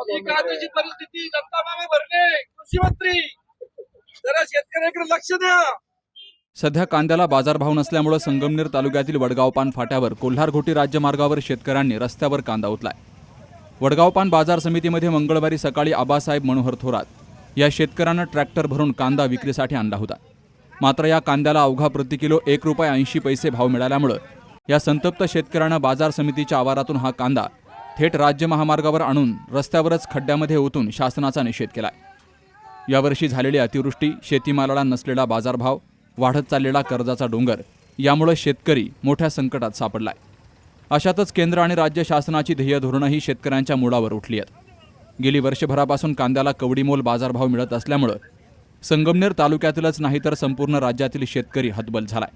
ही कांद्याची परिस्थिती दत्ता मामे भरणे कृषी मंत्री जरा शेतकऱ्याकडे लक्ष द्या. सध्या कांद्याला बाजारभाव नसल्यामुळे संगमनेर तालुक्यातील वडगाव पान फाट्यावर कोल्हारघोटी राज्यमार्गावर शेतकऱ्यांनी रस्त्यावर कांदा ओतलाय. वडगाव पान बाजार समितीमध्ये मंगळवारी सकाळी आबासाहेब मनोहर थोरात या शेतकऱ्यानं ट्रॅक्टर भरून कांदा विक्रीसाठी आणला होता. मात्र या कांद्याला अवघा प्रति किलो एक रुपये ऐंशी पैसे भाव मिळाल्यामुळं या संतप्त शेतकऱ्यानं बाजार समितीच्या आवारातून हा कांदा थेट राज्य महामार्गावर आणून रस्त्यावरच खड्ड्यामध्ये ओतून शासनाचा निषेध केलाय. यावर्षी झालेली अतिवृष्टी शेतीमालाला नसलेला बाजारभाव वाढत चाललेला कर्जाचा डोंगर यामुळे शेतकरी मोठ्या संकटात सापडलाय. अशातच केंद्र आणि राज्य शासनाची ध्येय धोरणंही शेतकऱ्यांच्या मुळावर उठली आहेत. गेली वर्षभरापासून कांद्याला कवडीमोल बाजारभाव मिळत असल्यामुळं संगमनेर तालुक्यातीलच नाही तर संपूर्ण राज्यातील शेतकरी हतबल झालाय.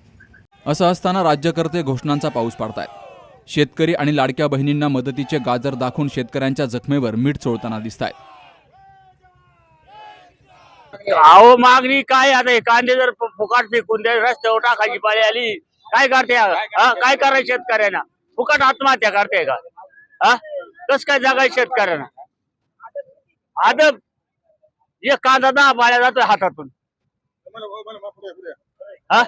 असं असताना राज्यकर्ते घोषणांचा पाऊस पाडतायत. शेतकरी आणि लाडक्या बहिणींना मदतीचे गाजर दाखवून शेतकऱ्यांच्या जखमेवर मीठ चोळताना दिसतायत. अहो मागणी काय आता? कांदे जर फुकाट फेकून द्या रस्त्यावर टाकायची पाळी आली काय करते हा? काय करायचं शेतकऱ्यांना? फुकाट आत्महत्या करते का? हा? कस काय जगायचं शेतकऱ्यांना? आदब एक कांदा दहा पाळ्या जातोय हातातून. हा?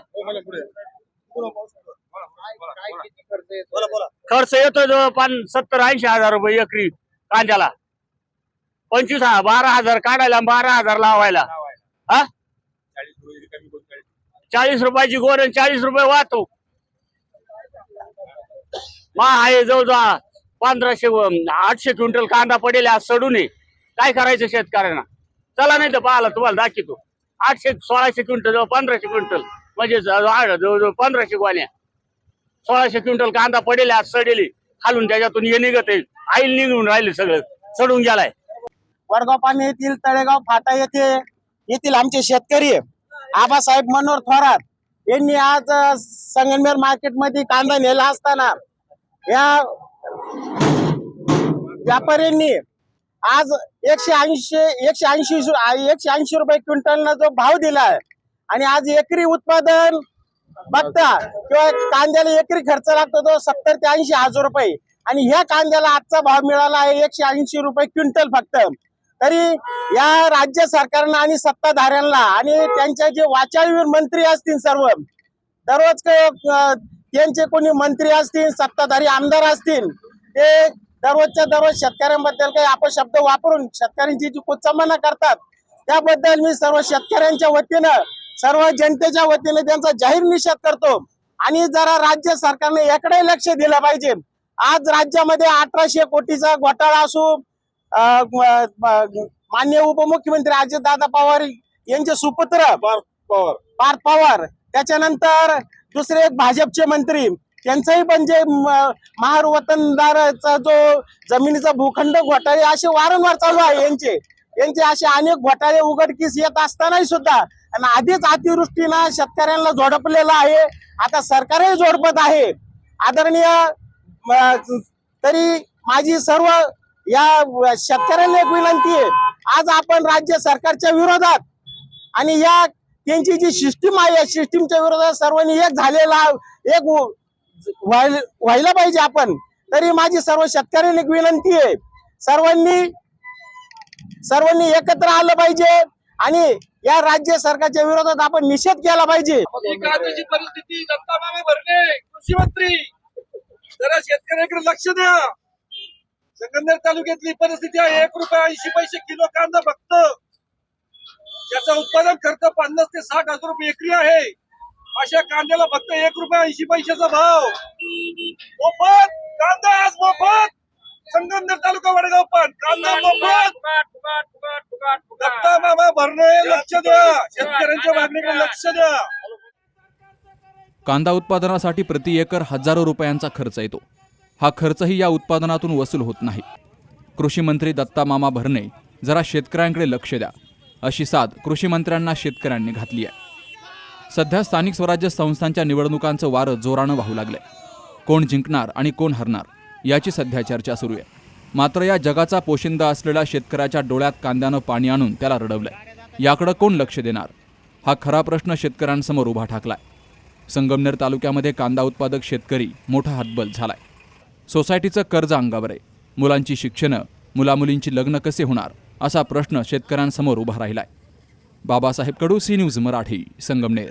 खर्च येतोय जवळपास सत्तर ऐंशी हजार रुपये एकरी कांद्याला. पंचवीस हा- बारा हजार काढायला बारा हजार लावायला. हा? चाळीस रुपयाची गोर आणि चाळीस रुपये वाहतूक. मा आहे जवळजवळ पंधराशे व- आठशे क्विंटल कांदा पडेल आज सडून ये. काय करायचं शेतकऱ्यांना? चला नाही तर पाहिला तुम्हाला दाखवतो. आठशे सोळाशे क्विंटल जवळ पंधराशे क्विंटल. म्हणजे जवळ जवळजवळ पंधराशे गोण्या. सोळाशे क्विंटल कांदा पडेल आज सडेली. खालून त्याच्यातून ये निघत येईल आईल निघून राहिले सगळं. सडून गेलाय. वडगाव पाणी येथील तळेगाव फाटा येथे येथील आमचे शेतकरी. आबासाहेब मनोहर थोरात यांनी आज अ, संगमनेर मार्केटमध्ये कांदा नेला असताना या व्यापाऱ्यांनी आज एकशे ऐंशी एकशे ऐंशी एकशे ऐंशी रुपये क्विंटलनं जो भाव दिलाय आणि आज एकरी उत्पादन बघता. किंवा कांद्याला एकरी खर्च लागतो तो सत्तर ते ऐंशी हजार रुपये. आणि ह्या कांद्याला आजचा भाव मिळाला आहे एकशे ऐंशी रुपये क्विंटल फक्त. तरी या राज्य सरकारनं आणि सत्ताधाऱ्यांना आणि त्यांच्या जे वाचाळवीर मंत्री असतील सर्व दररोज त्यांचे कोणी मंत्री असतील सत्ताधारी आमदार असतील ते दररोजच्या दररोज शेतकऱ्यांबद्दल काही आपण शब्द वापरून शेतकऱ्यांची जी कुचमना करतात त्याबद्दल मी सर्व शेतकऱ्यांच्या वतीनं सर्व जनतेच्या वतीने त्यांचा जाहीर निषेध करतो. आणि जरा राज्य सरकारने याकडे लक्ष दिलं पाहिजे. आज राज्यामध्ये अठराशे कोटीचा घोटाळा असू अं, म- म- माननीय उपमुख्यमंत्री अजितदादा पवार यांचे सुपुत्र पवार. पार्थ पवार त्याच्यानंतर दुसरे एक भाजपचे मंत्री त्यांचंही पण जे म- महार वतनदाराचा जो जमिनीचा भूखंड घोटाळे असे वारंवार चालू आहे यांचे. यांचे असे अनेक घोटाळे उघडकीस येत असतानाही सुद्धा आणि आधीच अतिवृष्टीनं शेतकऱ्यांना झोडपलेलं आहे. आता सरकारही झोडपत आहे. आदरणीय म, तरी माझी सर्व या शेतकऱ्यांना एक विनंती आहे. आज आपण राज्य सरकारच्या विरोधात आणि या त्यांची जी सिस्टीम आहे या सिस्टीमच्या विरोधात सर्वांनी एक झालेला एक व्हायला व्हायला पाहिजे आपण. तरी माझी सर्व शेतकऱ्यांना एक विनंती आहे. सर्वांनी सर्वांनी एकत्र आलं पाहिजे. आणि या राज्य सरकारच्या विरोधात आपण निषेध केला पाहिजे. परिस्थिती कृषी मंत्री जरा शेतकऱ्याकडे लक्ष द्या. संगमनेर तालुक्यातली परिस्थिती आहे एक रुपये ऐंशी पैसे किलो कांदा फक्त. याचा उत्पादन खर्च पन्नास ते साठ हजार रुपये एकरी आहे. अशा कांद्याला फक्त एक रुपये ऐंशी पैशाचा भाव. मोफत कांदा आज मोफत. संगमनेर तालुका वडगाव पण कांदा मोफत दत्ता मामा भरणे लक्ष द्या. शेतकऱ्यांच्या मागणीकडे लक्ष द्या. कांदा उत्पादनासाठी प्रति एकर हजारो रुपयांचा खर्च येतो. हा खर्चही या उत्पादनातून वसूल होत नाही. कृषी मंत्री दत्ता मामा भरणे जरा शेतकऱ्यांकडे लक्ष द्या. अशी साथ कृषी मंत्र्यांना शेतकऱ्यांनी घातली आहे. सध्या स्थानिक स्वराज्य संस्थांच्या निवडणुकांचं वारं जोरानं वाहू लागलंय. कोण जिंकणार आणि कोण हरणार? याची सध्या चर्चा सुरू आहे. मात्र या जगाचा पोशिंदा असलेल्या शेतकऱ्याच्या डोळ्यात कांद्यानं पाणी आणून त्याला रडवलंय. याकडं कोण लक्ष देणार? हा खरा प्रश्न शेतकऱ्यांसमोर उभा ठाकलाय. संगमनेर तालुक्यामध्ये कांदा उत्पादक शेतकरी मोठा हातबल झालाय. सोसायटीचं कर्ज अंगावर आहे. मुलांची शिक्षणं मुलामुलींची लग्न कसे होणार असा प्रश्न शेतकऱ्यांसमोर उभा राहिलाय. Babasaheb Kadu C news Marathi Sangamner.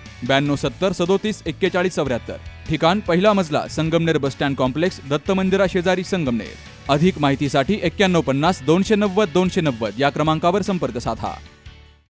ब्याण्णव सत्तर सदोतीस एक्केचाळीस चौऱ्याहत्तर. ठिकाण पहिला मजला Sangamner bus stand complex Datta मंदिरा शेजारी संगमनेर. अधिक माहितीसाठी एक्क्याण्णव पन्नास दोनशे नव्वद दोनशे नव्वद या क्रमांकावर संपर्क साधा.